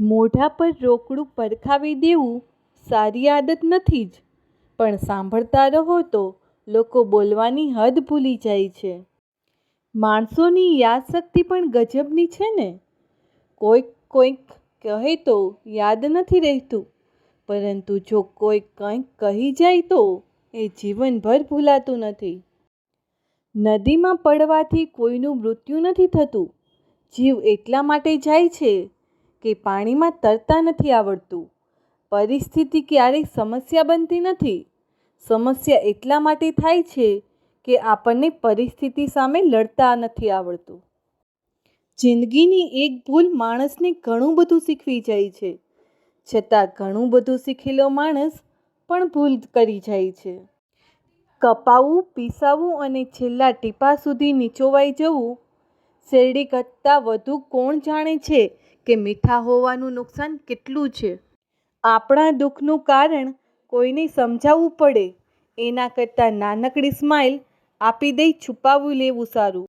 મોઢા પર રોકડું પરખાવી દેવું સારી આદત નથી જ. પણ સાંભળતા રહો તો લોકો બોલવાની હદ ભૂલી જાય છે. માણસોની યાદશક્તિ પણ ગજબની છે ને? કોઈક કોઈક કહે તો યાદ નથી રહેતું. પરંતુ જો કોઈ કંઈક કહી જાય તો એ જીવનભર ભૂલાતું નથી. નદીમાં પડવાથી કોઈનું મૃત્યુ નથી થતું. જીવ એટલા માટે જાય છે કે પાણીમાં તરતા નથી આવડતું? પરિસ્થિતિ ક્યારેય સમસ્યા બનતી નથી? સમસ્યા એટલા માટે થાય છે કે આપણને પરિસ્થિતિ સામે લડતા નથી આવડતું. જિંદગીની એક ભૂલ માણસને ઘણું બધું શીખવી જાય છે. છતાં ઘણું બધું શીખેલો માણસ પણ ભૂલ કરી જાય છે. કપાવું પીસાવવું અને છેલ્લા ટીપા સુધી નીચોવાઈ જવું શેરડી કરતાં વધુ કોણ જાણે છે કે મીઠા હોવાનું નુકસાન કેટલું છે? આપણા દુઃખનું કારણ કોઈને સમજાવવું પડે. એના કરતાં નાનકડી સ્માઇલ આપી દઈ છુપાવી લેવું સારું.